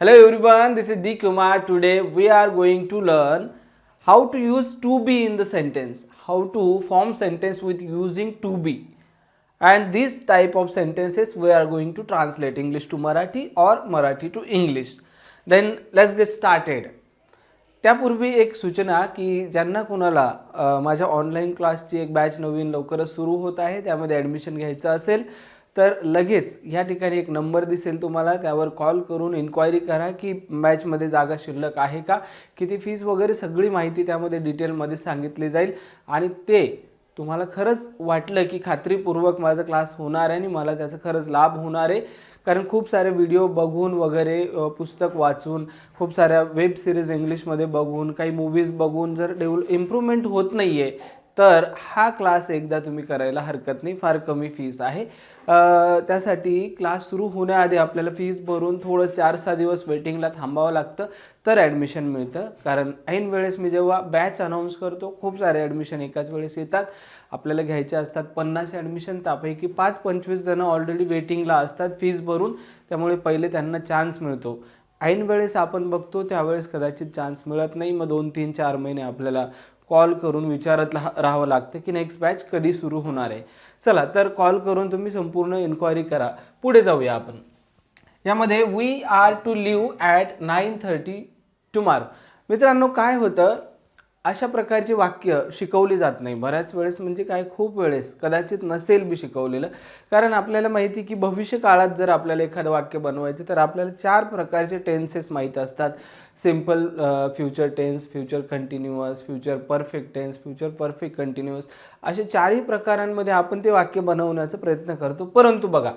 Hello everyone this is D Kumar today we are going to learn how to use to be in the sentence how to form sentence with using to be and this type of sentences we are going to translate English to Marathi or Marathi to English then let's get started त्यापूर्वी एक सूचना की ज्यांना कुणाला माझ्या online क्लासची एक batch नवीन लवकरच सुरू होत आहे त्यामध्ये ॲडमिशन घ्यायचं असेल तर लगेच ह्या ठिकाणी एक नंबर दिसेल तुम्हाला. त्यावर कॉल करून इन्क्वायरी करा की मॅचमध्ये जागा शिल्लक आहे का? किती फीस वगैरे सगळी माहिती त्यामध्ये डिटेलमध्ये सांगितली जाईल. आणि ते तुम्हाला खरंच वाटलं की खात्रीपूर्वक माझा क्लास होणार आहे आणि मला त्याचा खरंच लाभ होणार आहे. कारण खूप सारे व्हिडिओ बघून वगैरे पुस्तक वाचून खूप साऱ्या वेब सिरीज इंग्लिशमध्ये बघून काही मूवीज बघून जर डेव्हल इम्प्रूव्हमेंट होत नाही आहे तर हा क्लास एकदा तुम्ही करायला हरकत नाही फार कमी फीस आहे. त्यासाठी क्लास सुरू होण्याआधी आपल्याला फीस भरून थोडं चार सहा दिवस वेटिंगला थांबावं लागतं तर ॲडमिशन मिळतं. कारण ऐन वेळेस मी जेव्हा बॅच अनाऊन्स करतो खूप सारे ॲडमिशन एकाच वेळेस येतात. आपल्याला घ्यायचे असतात पन्नास ॲडमिशन त्यापैकी पाच पंचवीस जणं ऑलरेडी वेटिंगला असतात फीज भरून. त्यामुळे पहिले त्यांना चान्स मिळतो. ऐन वेळेस आपण बघतो त्यावेळेस कदाचित चान्स मिळत नाही. मग दोन तीन चार महिने आपल्याला कॉल करून विचारत राहावं लागतं की नेक्स्ट बॅच कधी सुरू होणार आहे? चला तर कॉल करून तुम्ही संपूर्ण इन्क्वायरी करा. पुढे जाऊया आपण. यामध्ये we are to leave at nine thirty tomorrow मित्रांनो काय होतं? अशा प्रकारची वाक्य शिकवली जात नाही. बऱ्याच वेळेस म्हणजे काय खूप वेळेस कदाचित नसेल बी शिकवलेलं. कारण आपल्याला माहिती की भविष्य काळात जर आपल्याला एखादं वाक्य बनवायचं तर आपल्याला चार प्रकारचे टेन्सेस माहीत असतात. Simple future tense future continuous future perfect tense future perfect continuous. असे चारही प्रकारांमध्ये आपण ते वाक्य बनवण्याचा प्रयत्न करतो. परंतु बघा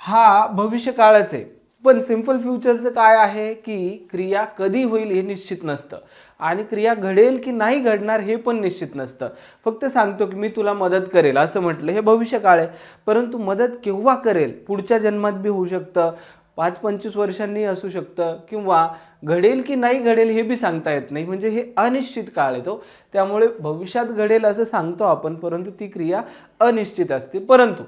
हा भविष्य काळच आहे. पण सिंपल फ्युचरचं काय आहे की क्रिया कधी होईल हे निश्चित नसतं. आणि क्रिया घडेल की नाही घडणार हे पण निश्चित नसतं. फक्त सांगतो की मी तुला मदत करेल असं म्हटलं हे भविष्य काळ आहे. परंतु मदत केव्हा करेल? पुढच्या जन्मात बी होऊ शकतं पाच पंचवीस वर्षांनी असू शकतं किंवा घडेल की नाही घडेल हे बी सांगता येत नाही. म्हणजे हे अनिश्चित काळ आहे तो. त्यामुळे भविष्यात घडेल असं सांगतो आपण परंतु ती क्रिया अनिश्चित असते. परंतु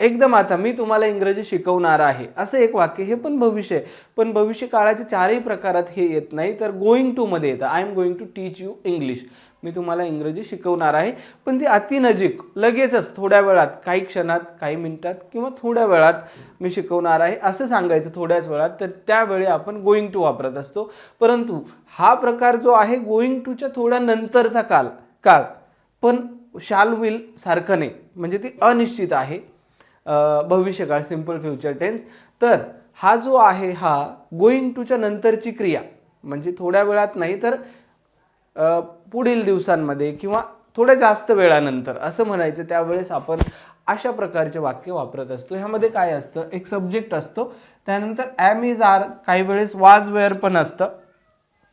एकदम आता मी तुम्हाला इंग्रजी शिकवणार आहे. असं एक वाक्य हे पण भविष्य आहे. पण भविष्य काळाच्या चारही प्रकारात हे येत नाही तर गोईंग टूमध्ये येतं. I am going to teach you English मी तुम्हाला इंग्रजी शिकवणार आहे. पण ती अतिनजीक लगेचच थोड्या वेळात काही क्षणात काही मिनिटात किंवा थोड्या वेळात मी शिकवणार आहे. असं सांगायचं थोड्याच वेळात तर त्यावेळी आपण गोईंग टू वापरत असतो. परंतु हा प्रकार जो आहे गोईंग टूच्या थोड्या नंतरचा काल काळ पण शाल विल सारखं नाही. म्हणजे ती अनिश्चित आहे. भविष्यकाळ सिंपल फ्युचर टेन्स तर हा जो आहे हा गोईंग टूच्या नंतरची क्रिया. म्हणजे थोड्या वेळात नाही तर पुढील दिवसांमध्ये किंवा थोड्या जास्त वेळानंतर असं म्हणायचं त्यावेळेस आपण अशा प्रकारचे वाक्य वापरत असतो. ह्यामध्ये काय असतं? एक सब्जेक्ट असतो. त्यानंतर ॲम इज आर काही वेळेस वाज वेअर पण असतं.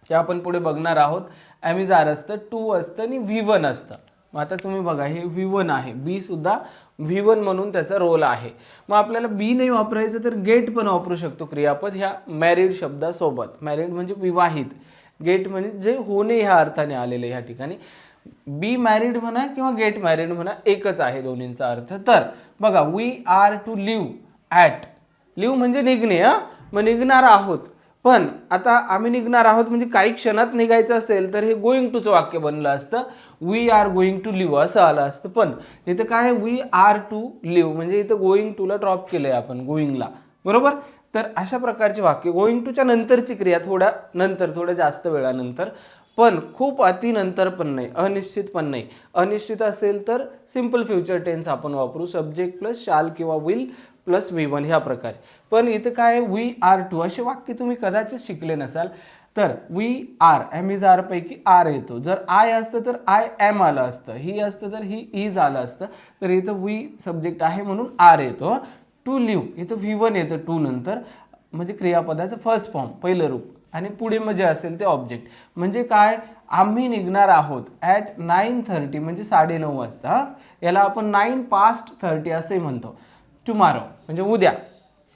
ते आपण पुढे बघणार आहोत. ॲमिज आर असतं टू असतं आणि व्ही वन असतं. मग आता तुम्ही बघा हे व्ही वन आहे. बी सुद्धा व्ही वन म्हणून त्याचा रोल आहे. मग आपल्याला बी नाही वापरायचं तर गेट पण वापरू शकतो क्रियापद ह्या मॅरिड शब्दासोबत. मॅरिड म्हणजे विवाहित. गेट म्हणजे जे होणे ह्या अर्थाने आलेले ह्या ठिकाणी. बी मॅरिड म्हणा किंवा गेट मॅरिड म्हणा एकच आहे दोन्हींचा अर्थ. तर बघा we are to leave at leave म्हणजे निघणे हां? मग निघणार आहोत. पण आता आम्ही निघणार आहोत म्हणजे काही क्षणात निघायचं असेल तर हे गोईंग टूचं वाक्य बनलं असतं. We are going to leave असं आलं असतं. पण इथं काय वी आर टू लिव्ह म्हणजे इथं गोईंग टूला ड्रॉप केलंय आपण गोईंगला बरोबर? तर अशा प्रकारचे वाक्य गोईंग टूच्या नंतरची क्रिया थोड्या नंतर थोड्या जास्त वेळानंतर. पण खूप अति नंतर पण नाही अनिश्चित पण नाही. अनिश्चित असेल तर सिंपल फ्युचर टेन्स आपण वापरू. सब्जेक्ट प्लस शाल किंवा विल प्लस व्ही वन ह्या प्रकारे. पण इथं काय वी आर टू असे वाक्य तुम्ही कदाचित शिकले नसाल तर we are am is are पैकी आर येतो. जर आय असतं तर आय एम आलं असतं. ही असतं तर ही इज आलं असतं. तर इथं वी सब्जेक्ट आहे म्हणून आर येतो. टू लिव्ह इथं व्ही वन येतं टू नंतर. म्हणजे क्रियापदाचं फर्स्ट फॉर्म पहिलं रूप. आणि पुढे म्हणजे असेल ते ऑब्जेक्ट. म्हणजे काय? आम्ही निघणार आहोत ॲट नाईन थर्टी म्हणजे साडेनऊ वाजता. याला आपण नाईन पास्ट थर्टी असे म्हणतो. टुमारो म्हणजे उद्या.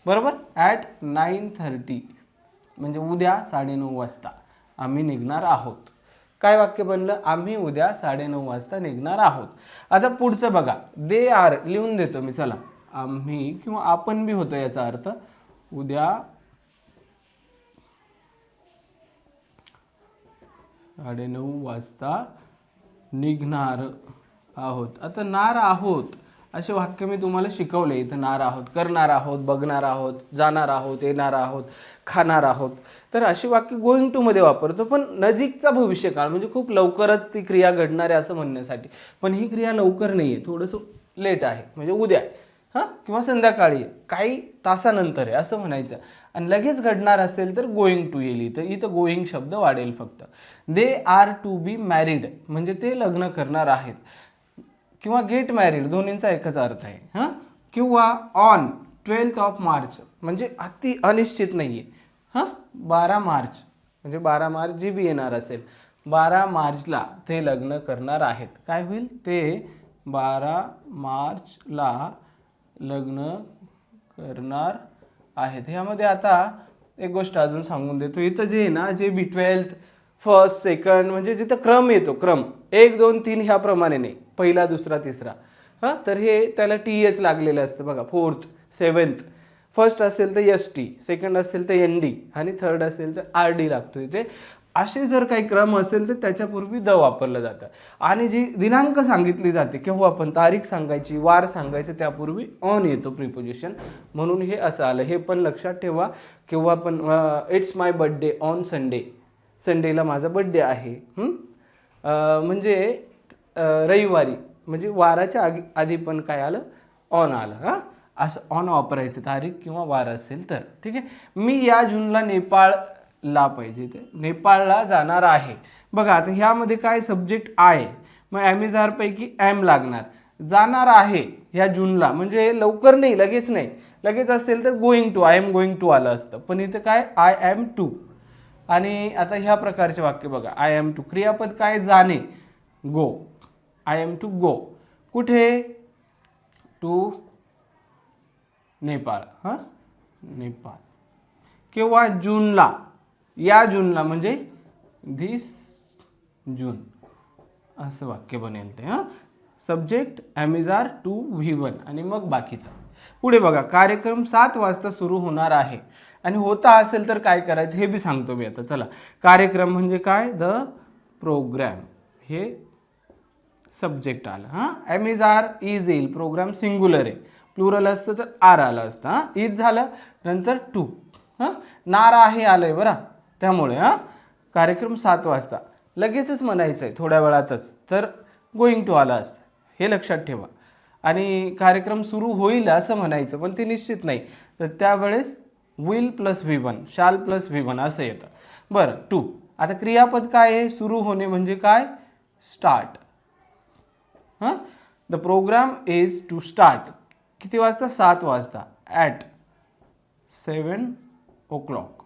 बरोबर? ॲट नाईन थर्टी म्हणजे उद्या साडेनऊ वाजता. आम्ही निघणार आहोत. काय वाक्य बनलं? आम्ही उद्या साडेनऊ वाजता निघणार आहोत. आता पुढचं बघा. दे आर लिहून देतो मी. चला. आम्ही किंवा आपण बी होतो याचा अर्थ उद्या साडेनऊ वाजता निघणार आहोत. आता नार आहोत. असे वाक्य मी तुम्हाला शिकवले. इथं नार आहोत करणार आहोत बघणार आहोत जाणार आहोत येणार आहोत खाणार आहोत. तर अशी वाक्य गोइंग टू मध्ये वापरतो. पण नजीकचा भविष्यकाळ म्हणजे खूप लवकरच ती क्रिया घडणार आहे असं म्हणण्यासाठी. पण ही क्रिया लवकर नाही आहे थोडंसं लेट आहे. म्हणजे उद्या हां? किंवा संध्याकाळी काही तासानंतर आहे असं म्हणायचं. आणि लगेच घडणार असेल तर गोईंग टू येईल इथं. इथं गोईंग शब्द वाढेल फक्त. They are to be married म्हणजे ते लग्न करणार आहेत. किंवा गेट मॅरिड दोन्हींचा एकच अर्थ आहे. हां? किंवा ऑन ट्वेल्थ ऑफ मार्च म्हणजे अति अनिश्चित नाही आहे हां? बारा मार्च म्हणजे बारा मार्च जी बी येणार असेल बारा मार्चला ते लग्न करणार आहेत. काय होईल? ते बारा मार्चला लग्न करणार आहेत. ह्यामध्ये आता एक गोष्ट अजून सांगून देतो. इथं जे आहे ना जे बी ट्वेल्थ फर्स्ट सेकंड म्हणजे जिथं क्रम येतो क्रम. एक दोन तीन ह्याप्रमाणे नाही पहिला दुसरा तिसरा. हां तर हे त्याला टी एच लागलेलं असतं बघा. फोर्थ सेवन्थ फर्स्ट असेल तर एस टी सेकंड असेल तर एन डी आणि थर्ड असेल तर आर डी लागतो इथे. असे जर काही क्रम असेल तर त्याच्यापूर्वी द वापरलं जातं. आणि जी दिनांक सांगितली जाते केव्हा आपण तारीख सांगायची वार सांगायचं त्यापूर्वी ऑन येतो प्रिपोजिशन म्हणून हे असं आलं. हे पण लक्षात ठेवा. किंवा पण it's my birthday on Sunday संडेला माझा बड्डे आहे. म्हणजे रविवारी म्हणजे वाराच्या आधी आधी पण काय आलं? ऑन आलं हां? असं ऑन वापरायचं तारीख किंवा वार असेल तर ठीक आहे? मी या जूनला नेपाळला पाहिजे ते नेपाळला जाणार आहे. बघा आता ह्यामध्ये काय सब्जेक्ट आहे? मग ॲमेझारपैकी ॲम लागणार. जाणार आहे ह्या जूनला. म्हणजे लवकर नाही लगेच नाही. लगेच असेल तर going to I am going to आलं असतं. पण इथं काय? आय ॲम टू आणि आता ह्या प्रकारचे वाक्य बघा. आय ॲम टू क्रियापद काय? जाणे. Go I am to go कुठे? टू नेपाळ. हां? नेपाळ. किंवा जूनला. या जूनला म्हणजे धीस जून. असं वाक्य बनेल ते हां? Subject am is are to V one आणि मग बाकीचं. पुढे बघा. कार्यक्रम सात वाजता सुरू होणार आहे. आणि होता असेल तर काय करायचं हे बी सांगतो मी आता. चला. कार्यक्रम म्हणजे काय? द प्रोग्रॅम हे सब्जेक्ट आलं हां? एम इज आर इज येईल प्रोग्राम सिंग्युलर आहे. प्लुरल असतं तर आर आलं असतं हां? इज झालं नंतर टू हां? नार आहे आलं आहे बरं त्यामुळे हां? कार्यक्रम सात वाजता. लगेचच म्हणायचं आहे थोड्या वेळातच तर गोईंग टू आलं असतं. हे लक्षात ठेवा. आणि कार्यक्रम सुरू होईल असं म्हणायचं पण ते निश्चित नाही. तर त्यावेळेस will plus V one shall plus V one असं येतं. बरं टू आता क्रियापद काय आहे? सुरू होणे म्हणजे काय? स्टार्ट हां? The program is to start किती वाजता? सात वाजता. ॲट सेवन ओ क्लॉक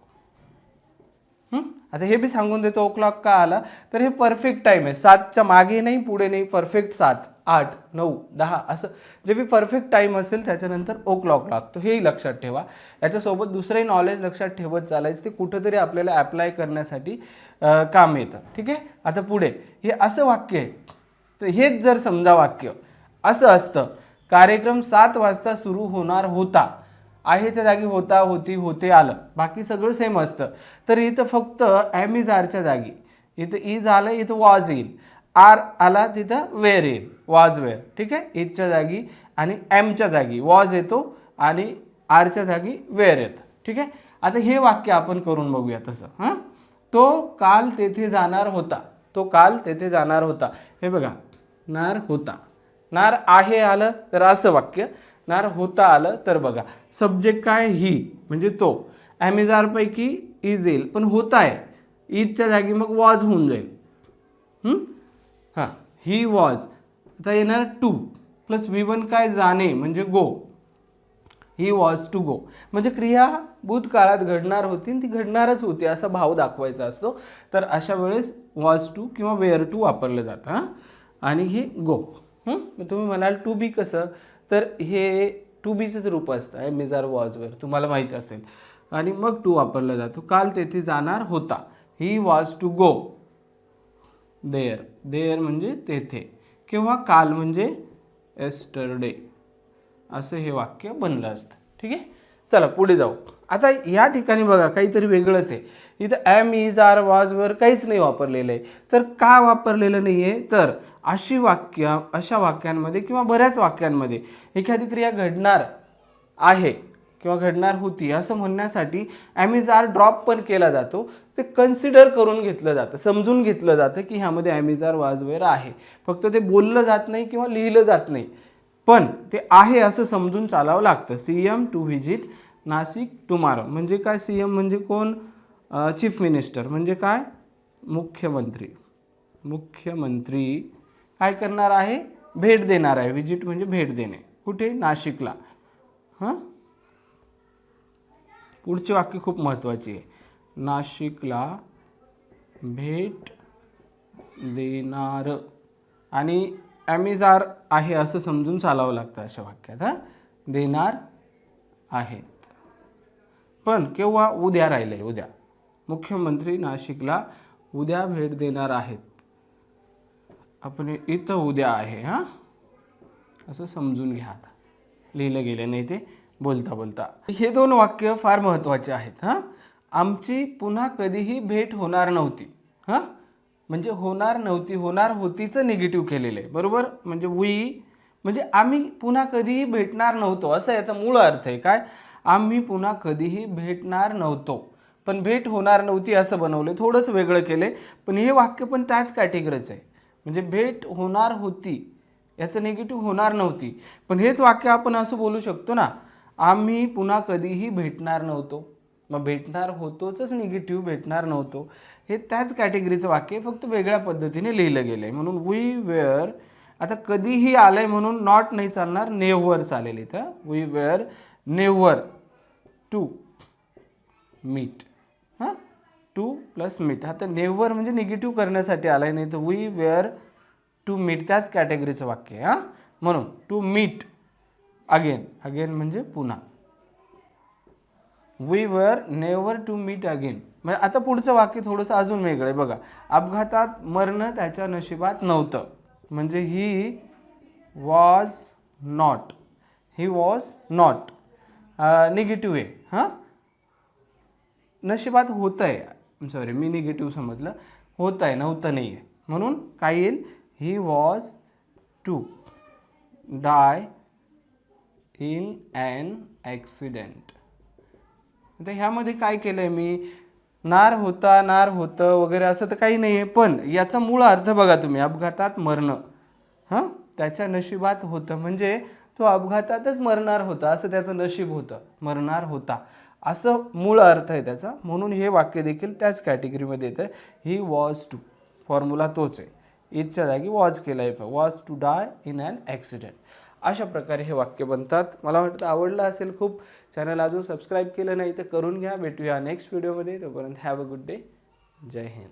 आता हे बी सांगून देतो ओ क्लॉक का आला? तर हे परफेक्ट टाईम आहे. सातच्या मागे नाही पुढे नाही. परफेक्ट सात आठ नऊ दहा असं. जे बी परफेक्ट टाईम असेल त्याच्यानंतर ओ क्लॉक लागतो. हेही लक्षात ठेवा. याच्यासोबत दुसरंही नॉलेज लक्षात ठेवत चालायचं. ते कुठंतरी आपल्याला ॲप्लाय करण्यासाठी काम येतं. ठीक आहे? आता पुढे. हे असं वाक्य आहे. तर हेच जर समजा वाक्य असं असतं कार्यक्रम सात वाजता सुरू होणार होता आहेच्या जागी होता होती होते आलं बाकी सगळं सेम असतं. तर इथं फक्त ॲम इज आरच्या जागी. इथं इज आलं इथं वॉज येईल. आर आला तिथं वेअर येईल. वॉज वेअर ठीक आहे? इजच्या जागी आणि ॲमच्या जागी. वॉज येतो आणि आरच्या जागी वेअर येतं. ठीक आहे? आता हे वाक्य आपण करून बघूया तसं. हां? तो काल तेथे जाणार होता. तो काल तेथे जाणार होता. हे बघा. नार होता. नार आहे आलं तर असं वाक्य. नार होता आलं तर बघा. सब्जेक्ट काय? ही म्हणजे तो. ॲमेझारपैकी इज येईल पण होता आहे. ईदच्या जागी मग वॉज होऊन जाईल. हां? ही वॉज आता येणार टू प्लस वी वन काय? जाणे म्हणजे गो ही वॉज टू गो म्हणजे क्रिया भूतकाळात घडणार होती आणि ती घडणारच होती असा भाव दाखवायचा असतो. तर अशा वेळेस वॉज टू किंवा वेअर टू वापरलं जातं हां? आणि हे गो मग तुम्ही म्हणाल टू बी कसं? तर हे टू बीचंच रूप असतं आहे मिजार वॉजवर तुम्हाला माहीत असेल. आणि मग टू वापरला जातो. काल तेथे जाणार होता. He was to go there there म्हणजे तेथे. किंवा काल म्हणजे एस्टरडे असं हे वाक्य बनलं असतं. ठीक आहे? चला पुढे जाऊ. आता या ठिकाणी बघा काहीतरी वेगळंच आहे. इथं ॲम इज आर वॉजवर काहीच नाही वापरलेलं आहे. तर का वापरलेलं नाही आहे तर अशी वाक्य अशा वाक्यांमध्ये किंवा बऱ्याच वाक्यांमध्ये एखादी क्रिया घडणार आहे किंवा घडणार होती असं म्हणण्यासाठी ॲमिझार ड्रॉप पण केला जातो. ते कन्सिडर करून घेतलं जातं समजून घेतलं जातं की ह्यामध्ये ॲमिजार वाजवेर आहे. फक्त ते बोललं जात नाही किंवा लिहिलं जात नाही. पण ते आहे असं समजून चालावं लागतं. C M to visit Nashik tomorrow. म्हणजे काय सी एम? म्हणजे कोण? Chief minister. म्हणजे काय? मुख्यमंत्री. मुख्यमंत्री काय करणार आहे? भेट देणार आहे. व्हिजिट म्हणजे भेट देणे. कुठे? नाशिकला. हां? पुढचे वाक्य खूप महत्त्वाची आहे. नाशिकला भेट देणार. आणि ॲमेझार आहे असं समजून चालावं लागतं अशा वाक्यात हां? देणार आहेत. पण केव्हा? उद्या राहिलं आहे उद्या. मुख्यमंत्री नाशिकला उद्या भेट देणार आहेत. आपण इथं उद्या आहे हां? असं समजून घ्या आता. लिहिलं गेलं नाही ते बोलता बोलता. हे दोन वाक्य फार महत्त्वाचे आहेत हां? आमची पुन्हा कधीही भेट होणार नव्हती हां? म्हणजे होणार नव्हती होणार होतीचं निगेटिव्ह केलेलं आहे बरोबर? म्हणजे वी म्हणजे आम्ही पुन्हा कधीही भेटणार नव्हतो असं याचा मूळ अर्थ आहे. काय? आम्ही पुन्हा कधीही भेटणार नव्हतो पण भेट होणार नव्हती असं बनवलं थोडंसं वेगळं केलं पण हे वाक्य पण त्याच कॅटेगरीचं आहे. म्हणजे भेट होणार होती याचं निगेटिव्ह होणार नव्हती. पण हेच वाक्य आपण असं बोलू शकतो ना आम्ही पुन्हा कधीही भेटणार नव्हतो. मग भेटणार होतोच निगेटिव्ह भेटणार नव्हतो. हे त्याच कॅटेगरीचं वाक्य फक्त वेगळ्या पद्धतीने लिहिलं गेलं आहे म्हणून वी वेअर आता कधीही आलं आहे म्हणून नॉट नाही चालणार नेव्हर चालेल इथं. We were never to meet to plus meet. आता नेव्हर म्हणजे निगेटिव्ह करण्यासाठी आलं आहे नाही तर वी वेअर टू मीट त्याच कॅटेगरीचं वाक्य आहे हां. म्हणून टू मीट अगेन अगेन म्हणजे पुन्हा. We were never to meet again म्हणजे आता पुढचं वाक्य थोडंसं अजून वेगळं आहे. बघा अपघातात मरणं त्याच्या नशिबात नव्हतं. म्हणजे he was not he was not negative आहे हां. नशिबात होतं आहे सॉरी मी निगेटिव्ह समजलं. होत आहे नव्हतं नाही आहे म्हणून काय येईल? He was to die in an accident आता ह्यामध्ये काय केलं आहे मी? नार होता नार होतं वगैरे असं तर काही नाही आहे पण याचा मूळ अर्थ बघा तुम्ही अपघातात मरणं. हां? त्याच्या नशिबात होतं. म्हणजे तो अपघातातच मरणार होता असं त्याचं नशीब होतं. मरणार होता. असं मूळ अर्थ आहे त्याचा. म्हणून हे वाक्य देखील त्याच कॅटेगरीमध्ये येतं ही वॉज टू फॉर्म्युला तोच आहे. इथच्या जागी वॉज केला आहे. Was to die in an accident अशा प्रकारे हे वाक्य बनतात. मला वाटतं आवडलं असेल खूप. चॅनल अजून सबस्क्राईब केलं नाही तर करून घ्या. भेटूया नेक्स्ट व्हिडिओमध्ये तोपर्यंत हॅव अ गुड डे जय हिंद.